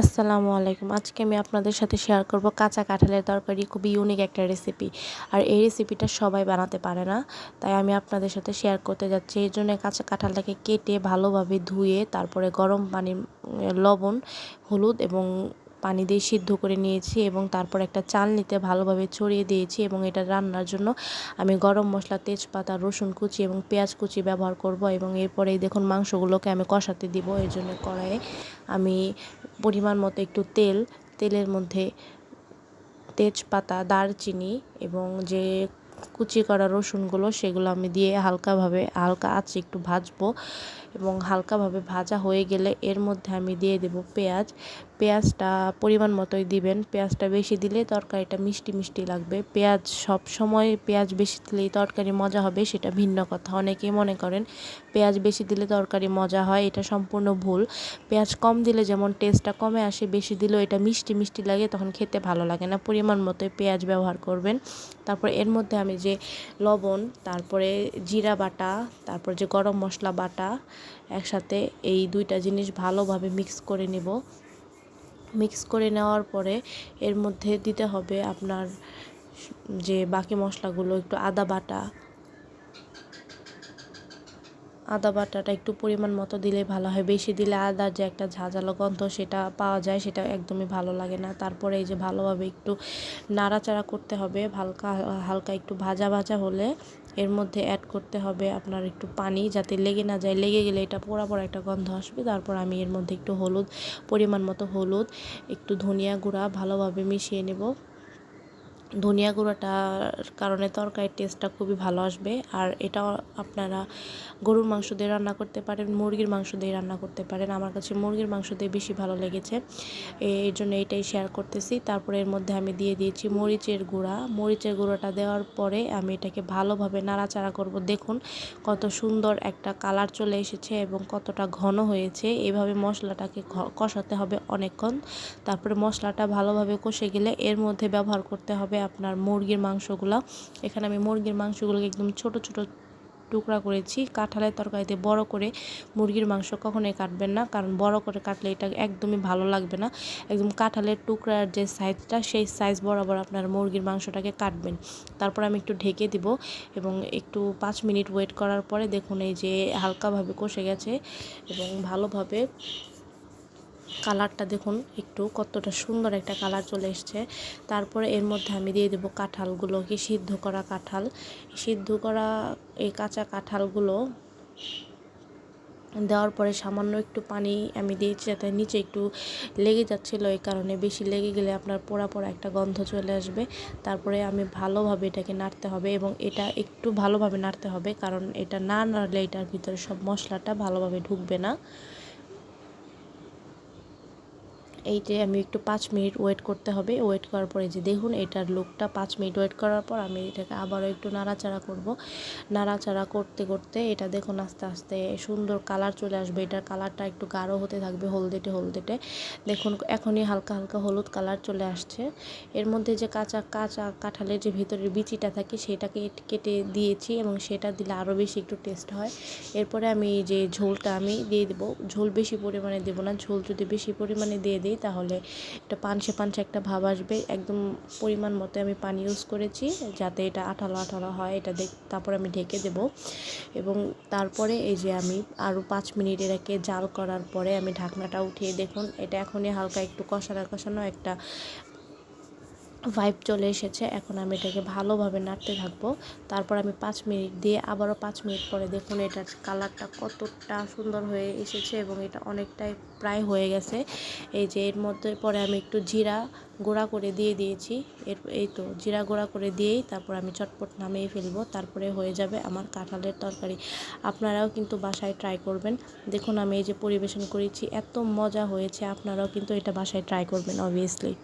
আসসালামু আলাইকুম। আজকে আমি আপনাদের সাথে শেয়ার করব কাঁচা কাঁঠালের তরকারি, খুবই ইউনিক একটা রেসিপি আর এই রেসিপিটা সবাই বানাতে পারে না, তাই আমি আপনাদের সাথে শেয়ার করতে যাচ্ছি। এই জন্য কাঁচা কাঁঠালটাকে কেটে ভালোভাবে ধুয়ে, তারপরে গরম পানি লবণ, হলুদ এবং পানি দিয়ে সিদ্ধ করে নিয়েছি এবং তারপর একটা চালনিতে ভালোভাবে ছড়িয়ে দিয়েছি এবং এটা রান্নার জন্য আমি গরম মশলা, তেজপাতা, রসুন কুচি এবং পেঁয়াজ কুচি ব্যবহার করব এবং এরপরেই দেখুন মাংসগুলোকে আমি কষাতে দিব। এই জন্য কড়াইয়ে আমি পরিমাণ মতো একটু তেল, তেলের মধ্যে তেজপাতা, দারচিনি এবং যে কুচি করা রসুনগুলো সেগুলো আমি দিয়ে হালকাভাবে, হালকা আছে একটু ভাজবো এবং হালকাভাবে ভাজা হয়ে গেলে এর মধ্যে আমি দিয়ে দেব পেঁয়াজ। পেঁয়াজটা পরিমাণ মতোই দিবেন। পেঁয়াজটা বেশি দিলে তরকারিটা মিষ্টি মিষ্টি লাগবে। পেঁয়াজ সব সময় পেঁয়াজ বেশি দিলেই তরকারি মজা হবে, সেটা ভিন্ন কথা। অনেকেই মনে করেন পেঁয়াজ বেশি দিলে তরকারি মজা হয়, এটা সম্পূর্ণ ভুল। পেঁয়াজ কম দিলে যেমন টেস্টটা কমে আসে, বেশি দিলেও এটা মিষ্টি মিষ্টি লাগে, তখন খেতে ভালো লাগে না। পরিমাণ মতোই পেঁয়াজ ব্যবহার করবেন। তারপর এর মধ্যে আমি যে লবণ, তারপরে জিরা বাটা, তারপর যে গরম মশলা বাটা একসাথে এই দুইটা জিনিস ভালোভাবে মিক্স করে নেব। মিক্স করে নেওয়ার পরে এর মধ্যে দিতে হবে আপনার যে বাকি মশলাগুলো, একটু আদা বাটা। আদা বাটাটা একটু পরিমাণ মতো দিলে ভালো হয়। বেশি দিলে আদার যে একটা ঝাঁঝালো গন্ধ সেটা পাওয়া যায়, সেটা একদমই ভালো লাগে না। তারপরে এই যে ভালোভাবে একটু নাড়াচাড়া করতে হবে, হালকা হালকা একটু ভাজা ভাজা হলে এর মধ্যে অ্যাড করতে হবে আপনার একটু পানি যাতে লেগে না যায়। লেগে গেলে এটা পোড়া পোড়া একটা গন্ধ আসবে। তারপর আমি এর মধ্যে একটু হলুদ, পরিমাণ মতো হলুদ, একটু ধনিয়া গুঁড়া ভালোভাবে মিশিয়ে নেব। ধনিয়া গুঁড়োটার কারণে তরকারির টেস্টটা খুবই ভালো আসবে। আর এটা আপনারা গরুর মাংস দিয়ে রান্না করতে পারেন, মুরগির মাংস দিয়ে রান্না করতে পারেন। আমার কাছে মুরগির মাংস দিয়ে বেশি ভালো লেগেছে। এই জন্য এটাই শেয়ার করতেছি। তারপরে এর মধ্যে আমি দিয়ে দিয়েছি মরিচের গুঁড়া। মরিচের গুঁড়োটা দেওয়ার পরে আমি এটাকে ভালোভাবে নাড়াচাড়া করব। দেখুন কত সুন্দর একটা কালার চলে এসেছে এবং কতটা ঘন হয়েছে। এভাবে মশলাটাকে কষাতে হবে অনেকক্ষণ। তারপরে মশলাটা ভালোভাবে কষে গেলে এর মধ্যে ব্যবহার করতে হবে আপনার মুরগির মাংসগুলো। এখানে আমি মুরগির মাংসগুলোকে একদম ছোট ছোট টুকরা করেছি। কাঁঠালের তরকারিতে বড় করে মুরগির মাংস কখনোই কাটবেন না, কারণ বড় করে কাটলে এটা একদমই ভালো লাগবে না। একদম কাঁঠালের টুকরার যে সাইজটা, সেই সাইজ বরাবর আপনার মুরগির মাংসটাকে কাটবেন। তারপর আমি একটু ঢেকে দিব এবং একটু পাঁচ মিনিট ওয়েট করার পরে দেখুন এই যে হালকাভাবে কষে গেছে এবং ভালোভাবে কালারটা দেখুন, একটু কতটা সুন্দর একটা কালার চলে এসছে। তারপরে এর মধ্যে আমি দিয়ে দেবো কাঁঠালগুলোকে সিদ্ধ করা কাঁঠাল। সিদ্ধ করা এই কাঁচা কাঁঠালগুলো দেওয়ার পরে সামান্য একটু পানি আমি দিয়েছি যাতে নিচে একটু লেগে যাচ্ছিল, এই কারণে বেশি লেগে গেলে আপনার পোড়া পোড়া একটা গন্ধ চলে আসবে। তারপরে আমি ভালোভাবে এটাকে নাড়তে হবে এবং এটা একটু ভালোভাবে নাড়তে হবে, কারণ এটা না নাড়লে এটার ভিতরে সব মশলাটা ভালোভাবে ঢুকবে না। এই যে আমি একটু পাঁচ মিনিট ওয়েট করতে হবে। ওয়েট করার পরে যে দেখুন, এটার লুকটা পাঁচ মিনিট ওয়েট করার পর আমি এটাকে আবারও একটু নাড়াচাড়া করব। নাড়াচাড়া করতে করতে এটা দেখুন আস্তে আস্তে সুন্দর কালার চলে আসবে। এটার কালারটা একটু গাঢ় হতে থাকবে, হলদেটে হলদেটে। দেখুন, এখনই হালকা হালকা হলুদ কালার চলে আসছে। এর মধ্যে যে কাঁচা কাঁচা কাঁঠালের যে ভিতরের বিচিটা থাকে, সেটাকে কেটে দিয়েছি এবং সেটা দিলে আরও বেশি একটু টেস্ট হয়। এরপরে আমি যে ঝোলটা আমি দিয়ে দেবো। ঝোল বেশি পরিমাণে দেবো না। ঝোল যদি বেশি পরিমাণে দিয়ে দিই তাহলে একটা পানসে পানসে একটা ভাব আসবে। একদম পরিমাণ মতো আমি পানি ইউজ করেছি যাতে এটা আঠালো আঠালো হয়, এটা দেখ, তারপর আমি ঢেকে দেব। এবং তারপরে এই যে আমি আরও পাঁচ মিনিট এটাকে জাল করার পরে আমি ঢাকনাটা উঠিয়ে দেখুন, এটা এখনই হালকা একটু কষানো কষানো একটা ভাইব চলে এসেছে। এখন আমি এটাকে ভালোভাবে নাড়তে থাকব। তারপর আমি পাঁচ মিনিট দিয়ে আবারও পাঁচ মিনিট পরে দেখুন এটার কালারটা কতটা সুন্দর হয়ে এসেছে এবং এটা অনেকটাই প্রায় হয়ে গেছে। এই যে এর মধ্যে পরে আমি একটু জিরা গুঁড়া করে দিয়ে দিয়েছি। এর, এই তো জিরা গুঁড়া করে দিয়েই তারপর আমি চটপট নামিয়ে ফেলব। তারপরে হয়ে যাবে আমার কাঁঠালের তরকারি। আপনারাও কিন্তু বাসায় ট্রাই করবেন। দেখুন আমি এই যে পরিবেশন করেছি, এত মজা হয়েছে। আপনারাও কিন্তু এটা বাসায় ট্রাই করবেন অবভিয়াসলি